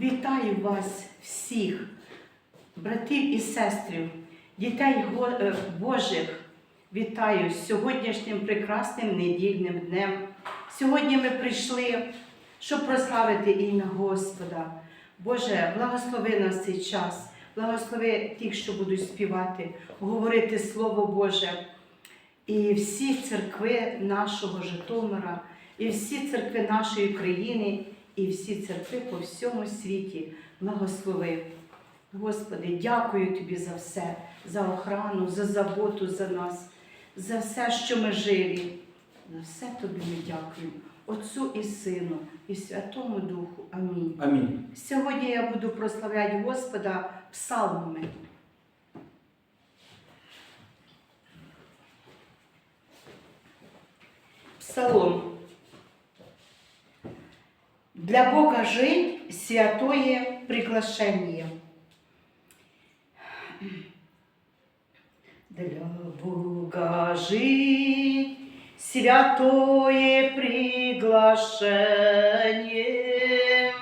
Вітаю вас всіх, братів і сестрів, дітей е, Божих. Вітаю з сьогоднішнім прекрасним недільним днем. Сьогодні ми прийшли, щоб прославити ім'я Господа. Боже, благослови нас цей час, благослови тих, що будуть співати, говорити Слово Боже. І всі церкви нашого Житомира, і всі церкви нашої країни, і всі церкви по всьому світі благослови. Господи, дякую Тобі за все, за охрану, за заботу за нас, за все, що ми живі. За все Тобі ми дякуємо, Отцю і Сину, і Святому Духу. Амінь. Амінь. Сьогодні я буду прославляти Господа псалмами. Псалом. Для Бога жить святое приглашение. Для Бога жить святое приглашение.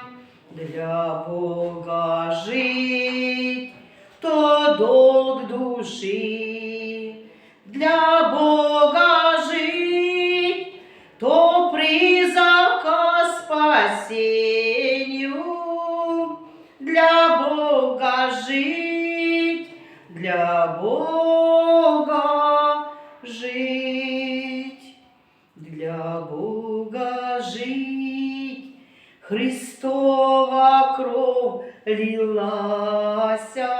Для Бога жить то долг души. Для спасению. Для Бога жить, для Бога жить, для Бога жить. Христова кровь лилася,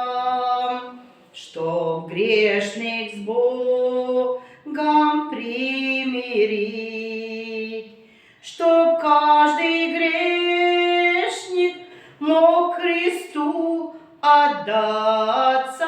чтоб грешных чтоб каждый грешник мог Христу отдаться,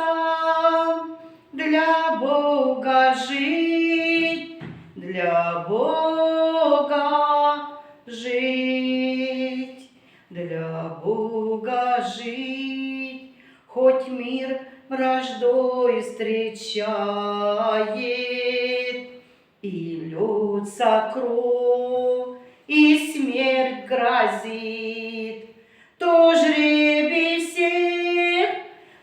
для Бога жить, для Бога жить, для Бога жить, хоть мир враждой встречает, и льется кровь, грозит, то жребий всех,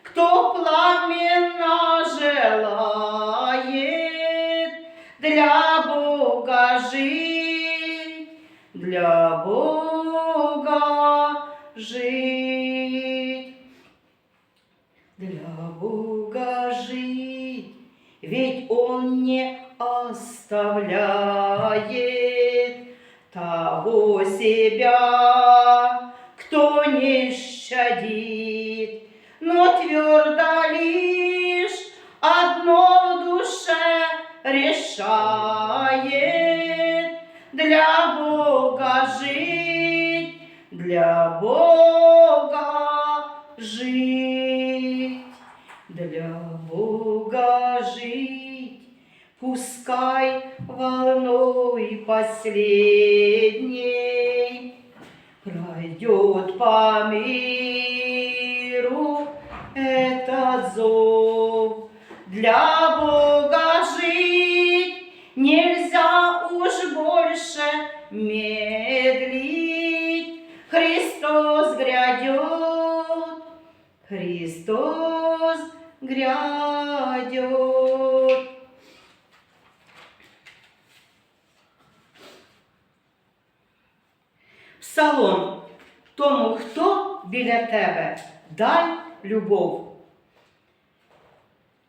кто пламенно желает для Бога жить, для Бога жить, для Бога жить, ведь Он не оставляет того себя, кто не щадит, но твердо лишь одно в душе решает для Бога жить, для Бога жить, для Бога жить. Пускай волной последней пройдет по миру этот зов. Для Бога жить нельзя уж больше медлить. Христос грядет, Христос грядет. Псалом тому, хто біля тебе, дай любов.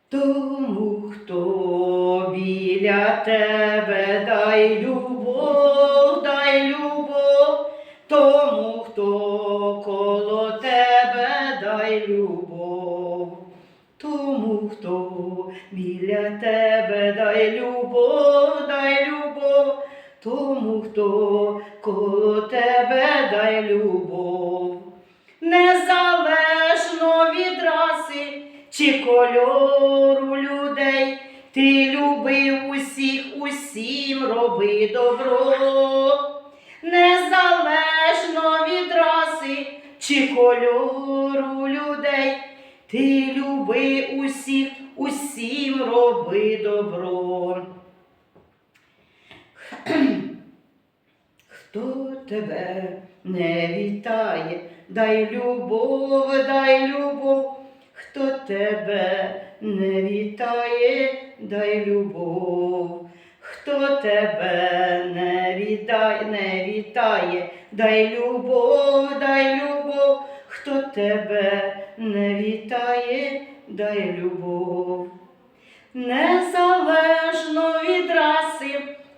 Тому, хто біля тебе, дай любов, дай любов, тому, хто коло тебе, дай любов. Тому, хто біля тебе, дай любов, тому, хто коло тебе, дай любов. Незалежно від раси чи кольору людей, ти любив усіх, усім роби добро. Незалежно від раси чи кольору людей, ти люби усіх, усім роби добро. Хто тебе не вітає, дай любов, дай любов, хто тебе не вітає, дай любов, хто тебе не вітає, не вітає, дай любов, дай любов, хто тебе не вітає, дай любов. Раси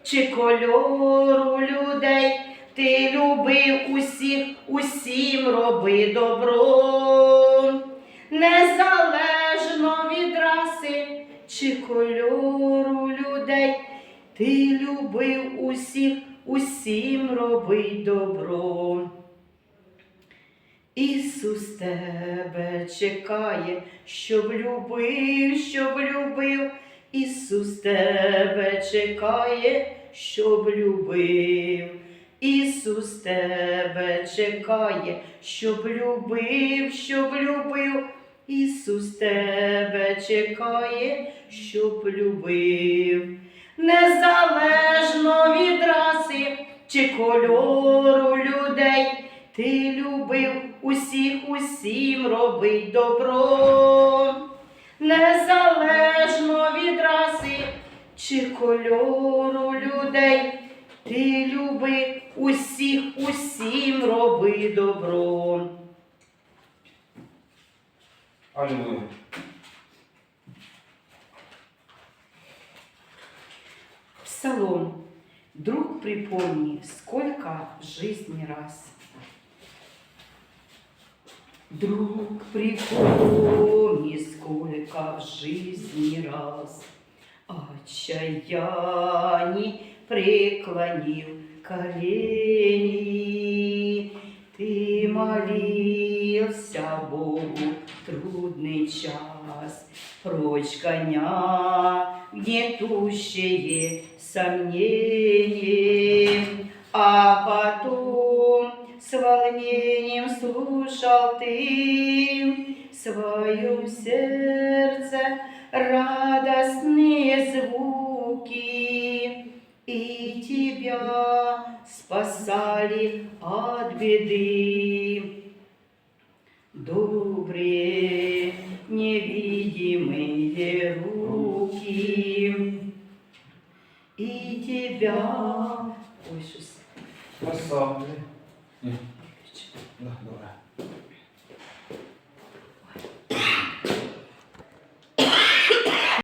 чи кольору людей, ти любив усіх, усім роби добро. Незалежно від раси чи кольору людей, ти любив усіх, усім роби добро. Ісус тебе чекає, щоб любив, щоб любив. Ісус тебе чекає, щоб любив. Ісус тебе чекає, щоб любив, щоб любив. Ісус тебе чекає, щоб любив. Незалежно від раси чи кольору людей. Ти любив усіх, усім робить добро, чи кольору людей. Ти любив усіх, усім роби добро. Аллилуйя. Псалом. Друг, припомни, сколько в жизни раз. Друг, припомни, сколько в жизни раз Отчаяние преклонил колени. Ты молился Богу трудный час, Прочь коня гнетущие сомнения, А потом с волнением слушал ты в своем сердце радостные спасали от беды. Добрые невидимые руки, и тебя... Ой, щось. Красавцы. Да, добре.